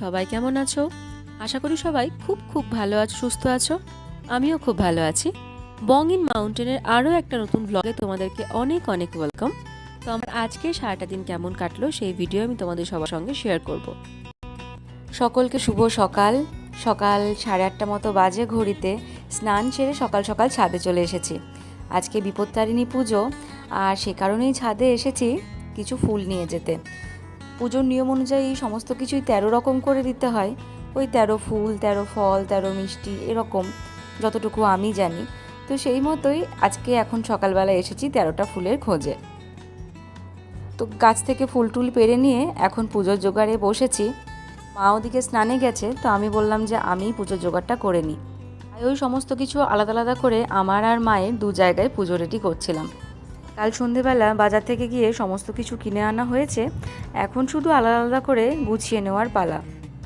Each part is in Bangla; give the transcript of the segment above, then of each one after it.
সবাই কেমন আছো? আশা করি সবাই খুব খুব ভালো আছো, সুস্থ আছো। আমিও খুব ভালো আছি। বং ইন মাউন্টেনের আরও একটা নতুন ব্লগে তোমাদেরকে অনেক অনেক ওয়েলকাম তো আমার আজকে সারাটা দিন কেমন কাটলো সেই ভিডিও আমি তোমাদের সবার সঙ্গে শেয়ার করব। সকলকে শুভ সকাল। সকাল সাড়ে আটটা মতো বাজে ঘড়িতে স্নান সেরে সকাল সকাল ছাদে চলে এসেছি। আজকে বিপত্তারিণী পুজো, আর সে কারণেই ছাদে এসেছি কিছু ফুল নিয়ে যেতে। পুজোর নিয়ম অনুযায়ী সমস্ত কিছুই তেরো রকম করে দিতে হয়। ওই তেরো ফুল, তেরো ফল, তেরো মিষ্টি এরকম যতটুকু আমি জানি। তো সেই মতোই আজকে এখন সকালবেলা এসেছি তেরোটা ফুলের খোঁজে। তো গাছ থেকে ফুল টুল পেরে নিয়ে এখন পুজোর জোগাড়ে বসেছি। মা ওদিকে স্নানে গেছে, তো আমি বললাম যে আমি পুজোর জোগাড়টা করে নিই। ওই সমস্ত কিছু আলাদা আলাদা করে আমার আর মায়ের দু জায়গায় পুজো রেডি করছিলাম। কাল সন্ধেবেলা বাজার থেকে গিয়ে সমস্ত কিছু কিনে আনা হয়েছে। এখন শুধু আলাদা আলাদা করে গুছিয়ে নেওয়ার পালা।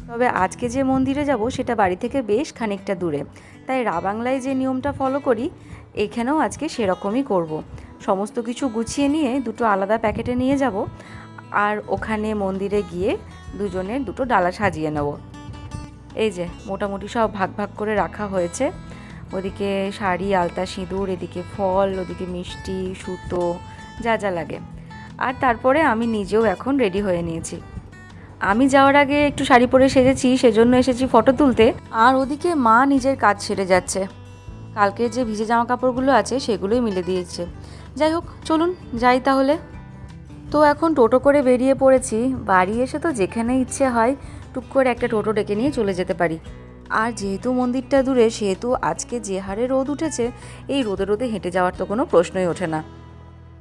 তবে আজকে যে মন্দিরে যাব সেটা বাড়ি থেকে বেশ খানিকটা দূরে। তাই রাবাংলায় যে নিয়মটা ফলো করি, এখানেও আজকে সেরকমই করব। সমস্ত কিছু গুছিয়ে নিয়ে দুটো আলাদা প্যাকেটে নিয়ে যাব আর ওখানে মন্দিরে গিয়ে দুজনের দুটো ডালা সাজিয়ে নেব। এই যে, মোটামুটি সব ভাগ ভাগ করে রাখা হয়েছে। ওদিকে শাড়ি, আলতা সিঁদুর, এদিকে ফল, ওদিকে মিষ্টি, সুতো, যা যা লাগে। আর তারপরে আমি নিজেও এখন রেডি হয়ে নিয়েছি। আমি যাওয়ার আগে একটু শাড়ি পরে সেজেছি, সেজন্য এসেছি ফটো তুলতে। আর ওদিকে মা নিজের কাজ সেরে যাচ্ছে। কালকে যে ভিজে জামা কাপড়গুলো আছে, সেগুলোই মিলে দিয়েছে। যাই হোক, চলুন, যাই তাহলে। তো এখন টোটো করে বেরিয়ে পড়েছি। বাড়ি এসে তো যেখানে ইচ্ছে হয়, টুক করে একটা টোটো ডেকে নিয়ে চলে যেতে পারি। আর যেহেতু মন্দিরটা দূরে, সেহেতু আজকে যে হারে রোদ উঠেছে, এই রোদে রোদে হেঁটে যাওয়ার তো কোনো প্রশ্নই ওঠে না।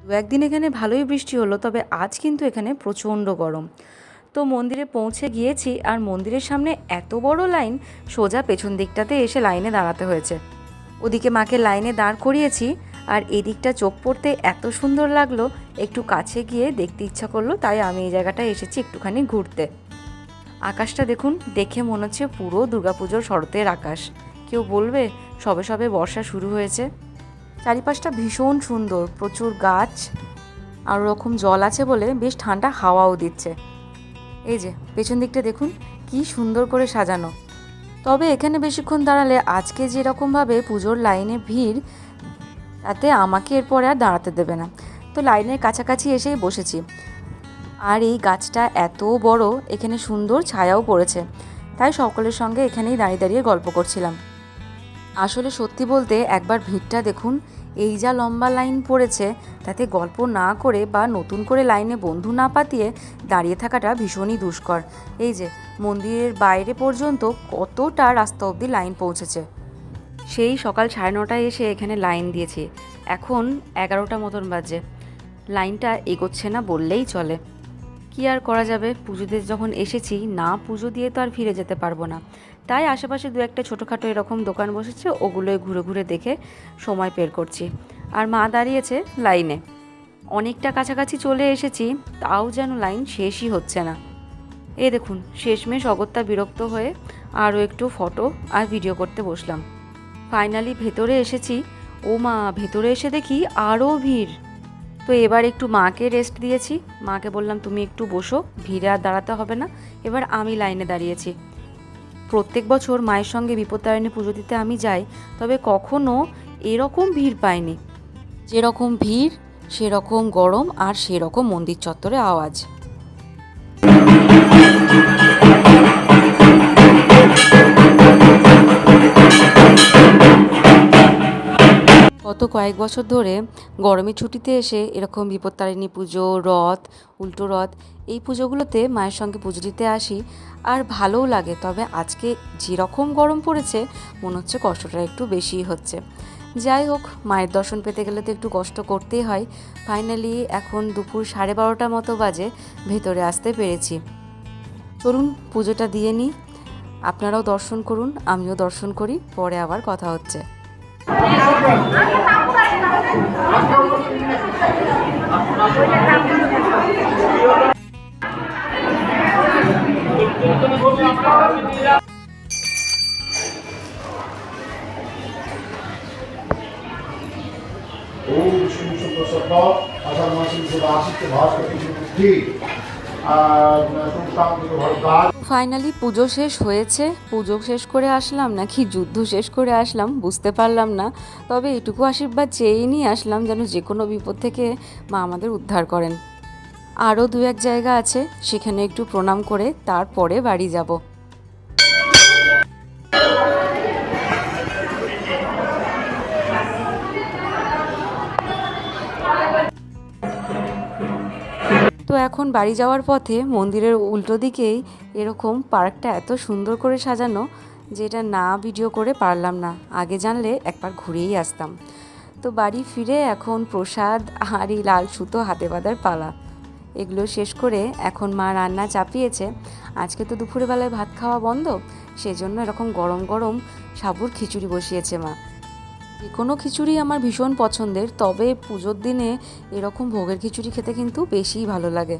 দু একদিন এখানে ভালোই বৃষ্টি হলো, তবে আজ কিন্তু এখানে প্রচণ্ড গরম। তো মন্দিরে পৌঁছে গিয়েছি, আর মন্দিরের সামনে এত বড় লাইন, সোজা পেছন দিকটাতে এসে লাইনে দাঁড়াতে হয়েছে। ওদিকে মাকে লাইনে দাঁড় করিয়েছি, আর এদিকটা চোখ পড়তে এত সুন্দর লাগল, একটু কাছে গিয়ে দেখতে ইচ্ছা করল, তাই আমি এই জায়গাটায় এসেছি একটুখানি ঘুরতে। আকাশটা দেখুন, দেখে মনে হচ্ছে পুরো দুর্গাপুজোর শরতের আকাশ। কেউ বলবে, সবে সবে বর্ষা শুরু হয়েছে। চারিপাশটা ভীষণ সুন্দর, প্রচুর গাছ আর ওরকম জল আছে বলে বেশ ঠান্ডা হাওয়াও দিচ্ছে। এই যে, পেছন দিকটা দেখুন, কি সুন্দর করে সাজানো। তবে এখানে বেশিক্ষণ দাঁড়ালে আজকে যেরকমভাবে পুজোর লাইনে ভিড়, তাতে আমাকে এরপরে আর দাঁড়াতে দেবে না। তো লাইনের কাছাকাছি এসেই বসেছি। আর এই গাছটা এত বড়, এখানে সুন্দর ছায়াও পড়েছে। তাই সকলের সঙ্গে এখানেই দাঁড়িয়ে দাঁড়িয়ে গল্প করছিলাম। আসলে সত্যি বলতে একবার ভিড়টা দেখুন, এই যা লম্বা লাইন পড়েছে, তাতে গল্প না করে বা নতুন করে লাইনে বন্ধু না পাতিয়ে দাঁড়িয়ে থাকাটা ভীষণই দুষ্কর। এই যে, মন্দিরের বাইরে পর্যন্ত কতটা রাস্তা অবধি লাইন পৌঁছেছে। সেই সকাল সাড়ে নটায় এসে এখানে লাইন দিয়েছি। এখন এগারোটা মতন বাজে। লাইনটা এগোচ্ছে না বললেই চলে। কি আর করা যাবে? পুজোতে যখন এসেছি, না পুজো দিয়ে তো আর ফিরে যেতে পারব না। তাই আশেপাশে দু একটা ছোটোখাটো এরকম দোকান বসেছে ওগুলোই ঘুরে ঘুরে দেখে সময় বের করছি। আর মা দাঁড়িয়েছে লাইনে। অনেকটা কাছাকাছি চলে এসেছি, তাও যেন লাইন শেষই হচ্ছে না। এই দেখুন, শেষমেশ অগত্যা বিরক্ত হয়ে আরও একটু ফটো আর ভিডিও করতে বসলাম। ফাইনালি ভেতরে এসেছি। ও মা ভেতরে এসে দেখি আরও ভিড়। তো এবার একটু মাকে রেস্ট দিয়েছি। মাকে বললাম, তুমি একটু বসো, ভিড়ে আর দাঁড়াতে হবে না। এবার আমি লাইনে দাঁড়িয়েছি। প্রত্যেক বছর মায়ের সঙ্গে বিপত্তারিণী পুজো দিতে আমি যাই, তবে কখনও এরকম ভিড় পাইনি। যেরকম ভিড়, সেরকম গরম আর সেরকম মন্দির চত্বরে আওয়াজ। গত কয়েক বছর ধরে গরমের ছুটিতে এসে এরকম বিপত্তারিণী পুজো, রথ, উল্টো রথ, এই পুজোগুলোতে মায়ের সঙ্গে পুজো দিতে আসি আর ভালোও লাগে। তবে আজকে যেরকম গরম পড়েছে, মনে হচ্ছে কষ্টটা একটু বেশিই হচ্ছে। যাই হোক, মায়ের দর্শন পেতে গেলে তো একটু কষ্ট করতেই হয়। ফাইনালি এখন দুপুর সাড়ে বারোটা মতো বাজে, ভেতরে আসতে পেরেছি। চলুন, পুজোটা দিয়ে নিই। আপনারাও দর্শন করুন, আমিও দর্শন করি, পরে আবার কথা হচ্ছে। ओम शुभ शुभ सत्ता अधर्मा शुभ शुभ आशित भाष कपिल बुद्धि ফাইনালি পুজো শেষ হয়েছে। পুজো শেষ করে আসলাম নাকি? যুদ্ধ শেষ করে আসলাম, বুঝতে পারলাম না। তবে এটুকু আশীর্বাদ চেয়েই নিয়ে আসলাম যেন যে কোনো বিপদ থেকে মা আমাদের উদ্ধার করেন। আরও দু এক জায়গা আছে, সেখানে একটু প্রণাম করে তারপরে বাড়ি যাব। এখন বাড়ি যাওয়ার পথে মন্দিরের উল্টো দিকেই এরকম পার্কটা এত সুন্দর করে সাজানো যেটা না ভিডিও করে পারলাম না। আগে জানলে একবার ঘুরেই আসতাম। তো বাড়ি ফিরে এখন প্রসাদ এই লাল সুতো হাতে বাঁধার পালা। এগুলো শেষ করে এখন মা রান্না চাপিয়েছে। আজকে তো দুপুরবেলায় ভাত খাওয়া বন্ধ, সেজন্য এরকম গরম গরম সাবুর খিচুড়ি বসিয়েছে মা। যে কোনো খিচুড়ি আমার ভীষণ পছন্দের, তবে পুজোর দিনে এরকম ভোগের খিচুড়ি খেতে কিন্তু বেশিই ভালো লাগে।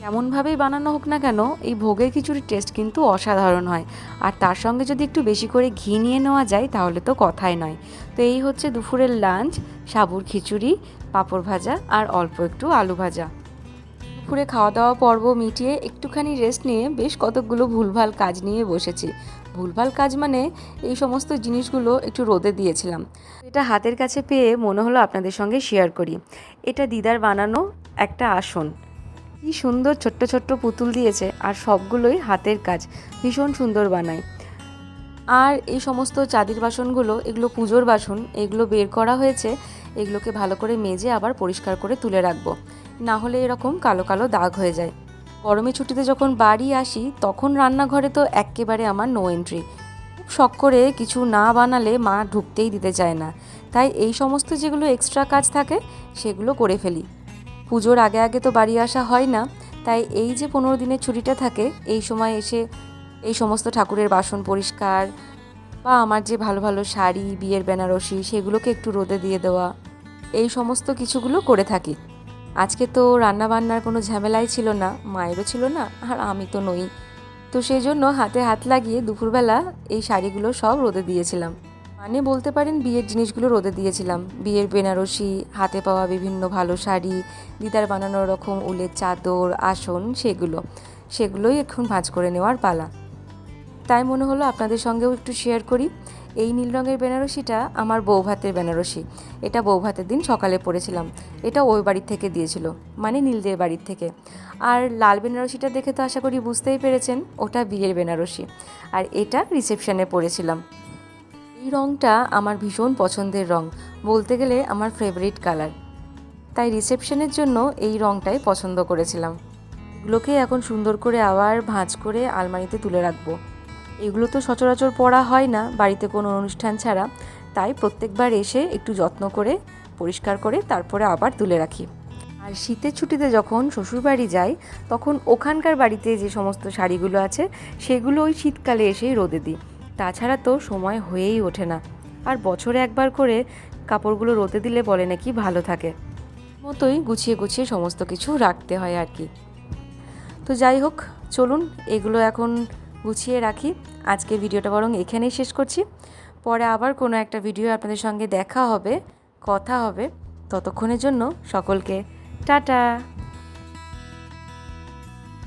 কেমনভাবেই বানানো হোক না কেন, এই ভোগের খিচুড়ির টেস্ট কিন্তু অসাধারণ হয়। আর তার সঙ্গে যদি একটু বেশি করে ঘি নিয়ে নেওয়া যায়, তাহলে তো কথাই নয়। তো এই হচ্ছে দুপুরের লাঞ্চ সাবুর খিচুড়ি, পাঁপড় ভাজা আর অল্প একটু আলু ভাজা। দুপুরে খাওয়া দাওয়া পর্ব মিটিয়ে একটুখানি রেস্ট নিয়ে বেশ কতকগুলো ভুলভাল কাজ নিয়ে বসেছি। ভুলভাল কাজ মানে এই সমস্ত জিনিসগুলো একটু রোদে দিয়েছিলাম। এটা হাতের কাছে পেয়ে মনে হলো আপনাদের সঙ্গে শেয়ার করি। এটা দিদার বানানো একটা আসন। কি সুন্দর ছোট্ট ছোট্ট পুতুল দিয়েছে আর সবগুলোই হাতের কাজ। ভীষণ সুন্দর বানায়। আর এই সমস্ত চাঁদির বাসনগুলো এগুলো পুজোর বাসন এগুলো বের করা হয়েছে এগুলোকে ভালো করে মেজে আবার পরিষ্কার করে তুলে রাখব। না হলে এরকম কালো কালো দাগ হয়ে যায়। গরমের ছুটিতে যখন বাড়ি আসি, তখন রান্নাঘরে তো এক্কেবারে আমার নো এন্ট্রি খুব শখ করে কিছু না বানালে মা ঢুকতেই দিতে চায় না। তাই এই সমস্ত যেগুলো এক্সট্রা কাজ থাকে, সেগুলো করে ফেলি। পুজোর আগে আগে তো বাড়ি আসা হয় না, তাই এই যে পনেরো দিনের ছুটিটা থাকে, এই সময় এসে এই সমস্ত ঠাকুরের বাসন পরিষ্কার বা আমার যে ভালো ভালো শাড়ি, বিয়ের বেনারসি, সেগুলোকে একটু রোদে দিয়ে দেওয়া, এই সমস্ত কিছুগুলো করে থাকি। আজকে তো রান্না বান্নার কোনো ঝামেলাই ছিল না, মায়েরও ছিল না, আর আমি তো নই। তো সেই জন্য হাতে হাত লাগিয়ে দুপুরবেলা এই শাড়িগুলো সব রোদে দিয়েছিলাম। মানে বলতে পারেন বিয়ের জিনিসগুলো রোদে দিয়েছিলাম। বিয়ের বেনারসি, হাতে পাওয়া বিভিন্ন ভালো শাড়ি, দিদার বানানো রকম উলের চাদর, আসন, সেগুলো। সেগুলোই এখন ভাঁজ করে নেওয়ার পালা। তাই মনে হলো আপনাদের সঙ্গেও একটু শেয়ার করি। এই নীল রঙের বেনারসিটা আমার বৌভাতের বেনারসি। এটা বৌভাতের দিন সকালে পরেছিলাম। এটা ওই বাড়ির থেকে দিয়েছিল মানে নীলদের বাড়ির থেকে। আর লাল বেনারসিটা দেখে তো আশা করি বুঝতেই পেরেছেন, ওটা বিয়ের বেনারসি। আর এটা রিসেপশনে পরেছিলাম। এই রঙটা আমার ভীষণ পছন্দের রং, বলতে গেলে আমার ফেভারিট কালার তাই রিসেপশনের জন্য এই রঙটাই পছন্দ করেছিলাম। এগুলোকে এখন সুন্দর করে আবার ভাঁজ করে আলমারিতে তুলে রাখব। এগুলো তো সচরাচর পরা হয় না, বাড়িতে কোনো অনুষ্ঠান ছাড়া। তাই প্রত্যেকবার এসে একটু যত্ন করে, পরিষ্কার করে তারপরে আবার তুলে রাখি। আর শীতের ছুটিতে যখন শ্বশুরবাড়ি যাই, তখন ওখানকার বাড়িতে যে সমস্ত শাড়িগুলো আছে, সেগুলো ওই শীতকালে এসেই রোদে দিই। তাছাড়া তো সময় হয়েই ওঠে না। আর বছরে একবার করে কাপড়গুলো রোদে দিলে বলে নাকি ভালো থাকে। মতোই গুছিয়ে গুছিয়ে সমস্ত কিছু রাখতে হয় আর কি। তো যাই হোক, চলুন, এগুলো এখন গুছিয়ে রাখি। আজকে ভিডিওটা বরং এখানেই শেষ করছি। পরে আবার কোনো একটা ভিডিও আপনাদের সঙ্গে দেখা হবে, কথা হবে। ততক্ষণের জন্য সকলকে টাটা।